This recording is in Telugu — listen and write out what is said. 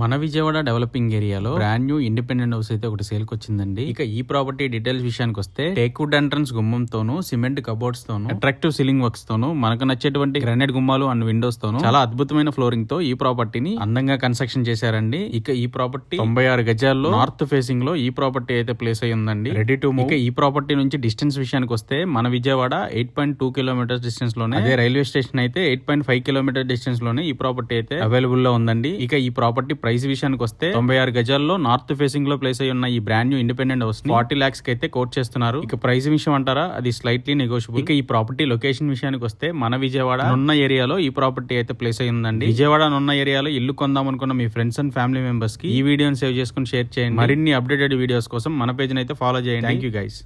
మన విజయవాడ డెవలపింగ్ ఏరియాలో బ్రాండ్ న్యూ ఇండిపెండెంట్ హౌస్ అయితే ఒకటి సేల్కి వచ్చిందండి. ఇక ఈ ప్రాపర్టీ డీటెయిల్స్ విషయానికి వస్తే టేక్వుడ్ ఎంట్రన్స్ గుమ్మంతోను సిమెంట్ కబోర్డ్స్ తోను అట్రాక్టివ్ సీలింగ్ వర్క్స్ తోను మనకు నచ్చేటువంటి గ్రానైట్ గుమ్మాలు అండ్ విండోస్ తోను చాలా అద్భుతమైన ఫ్లోరింగ్తో ఈ ప్రాపర్టీని అందంగా కన్స్ట్రక్షన్ చేశారండి. ఇక ఈ ప్రాపర్టీ తొంభై ఆరు గజాల్లో నార్త్ ఫేసింగ్లో ఈ ప్రాపర్టీ అయితే ప్లేస్ అయ్యి ఉందండి. రెడీ టు ఇక ఈ ప్రాపర్టీ నుంచి డిస్టెన్స్ విషయానికి వస్తే మన Vijayawada eight point two kilometres డిస్టెన్స్లోనే అదే రైల్వే స్టేషన్ అయితే ఎయిట్ పాయింట్ ఫైవ్ కిలోమీటర్ డిస్టెన్స్లోనే ఈ ప్రాపర్టీ అయితే అవైలబుల్లో ఉందండి. ఇక ఈ ప్రాపర్టీ ప్రైస్ విషయానికి వస్తే తొంభై ఆరు గజాల్లో నార్త్ ఫేసింగ్లో ప్లేస్ అయి ఉన్న ఈ brand new independent house forty లాక్స్కి అయితే కోట్ చేస్తున్నారు. ఇక ప్రైస్ విషయం అంటారా? అది స్లైట్లీ నెగోషియబుల్ ఇక ఈ ప్రాపర్టీ లొకేషన్ విషయానికి వస్తే మన విజయవాడ నున్న ఏరియాలో ఈ ప్రాపర్టీ అయితే ప్లేస్ అయి ఉందండి. విజయవాడ నున్న ఏరియాలో ఇల్లు కొందాం అనుకున్న మీ ఫ్రెండ్స్ అండ్ ఫ్యామిలీ మెంబర్స్కి ఈ వీడియోని సేవ్ చేసుకుని షేర్ చేయండి. మరిన్ని అప్డేటెడ్ వీడియోస్ కోసం మన పేజ్ అయితే ఫాలో చేయండి. Thank you guys